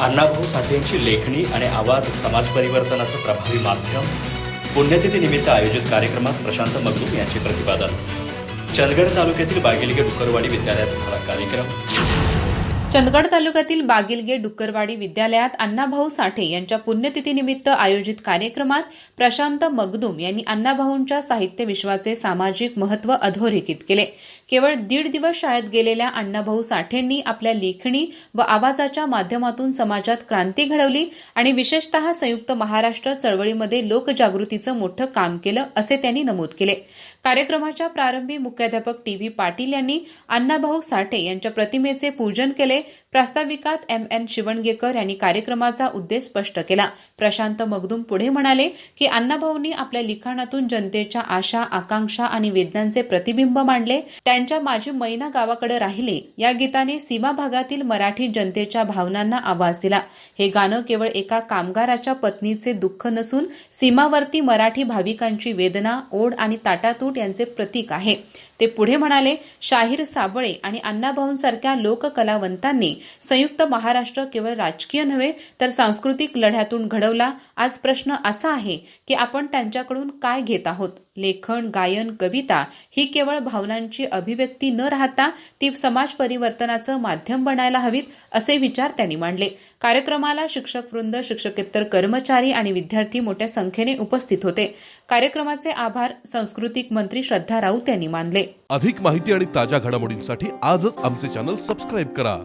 अण्णाभाऊ साठेंची लेखणी आणि आवाज समाज परिवर्तनाचं प्रभावी माध्यम. पुण्यतिथीनिमित्त आयोजित कार्यक्रमात प्रशांत मगदूम यांचे प्रतिपादन. चंदगड तालुक्यातील बागेलगे डुकरवाडी विद्यालयात झाला कार्यक्रम. चंदगड तालुक्यातील बागिलगे डुक्करवाडी विद्यालयात अण्णाभाऊ साठे यांच्या पुण्यतिथीनिमित्त आयोजित कार्यक्रमात प्रशांत मगदूम यांनी अण्णाभाऊंच्या साहित्य विश्वाचे सामाजिक महत्त्व अधोरेखित केले. केवळ दीड दिवस शाळेत गेलेल्या अण्णाभाऊ साठेंनी आपल्या लेखणी व आवाजाच्या माध्यमातून समाजात क्रांती घडवली आणि विशेषतः संयुक्त महाराष्ट्र चळवळीमध्ये लोकजागृतीचं मोठं काम केलं असे त्यांनी नमूद केले. कार्यक्रमाच्या प्रारंभी मुख्याध्यापक टी व्ही पाटील यांनी अण्णाभाऊ साठे यांच्या प्रतिमेचे पूजन केले. प्रास्ताविकात एम एन शिवणगेकर यांनी कार्यक्रमाचा उद्देश स्पष्ट केला. प्रशांत मगदूम पुढे म्हणाले की अण्णाभाऊंनी आपल्या लिखाणातून जनतेच्या आशा आकांक्षा आणि वेदनांचे प्रतिबिंब मांडले. त्यांच्या माझी मैना गावाकडे राहिले. या गीताने सीमा भागातील मराठी जनतेच्या भावनांना आवाज दिला. हे गाणं केवळ एका कामगाराच्या पत्नीचे दुःख नसून सीमावर्ती मराठी भाविकांची वेदना ओढ आणि ताटातूट यांचे प्रतीक आहे. ते पुढे म्हणाले शाहीर साबळे आणि अण्णाभाऊंसारख्या लोककलावंतांनी संयुक्त महाराष्ट्र केवळ राजकीय नव्हे तर सांस्कृतिक लढ्यातून घडवला आज प्रश्न असा आहे की आपण त्यांच्याकडून काय घेत आहोत? लेखन गायन कविता ही केवळ भावनांची अभिव्यक्ती न राहता ती समाज परिवर्तनाचं माध्यम बनायला हवीत असे विचार त्यांनी मांडले. कार्यक्रमाला शिक्षक वृंद शिक्षकेतर कर्मचारी आणि विद्यार्थी मोठ्या संख्येने उपस्थित होते. कार्यक्रमाचे आभार सांस्कृतिक मंत्री श्रद्धा राऊत यांनी मानले. अधिक माहिती आणि ताज्या घडामोडींसाठी आजच आमचे चॅनल सबस्क्राईब करा.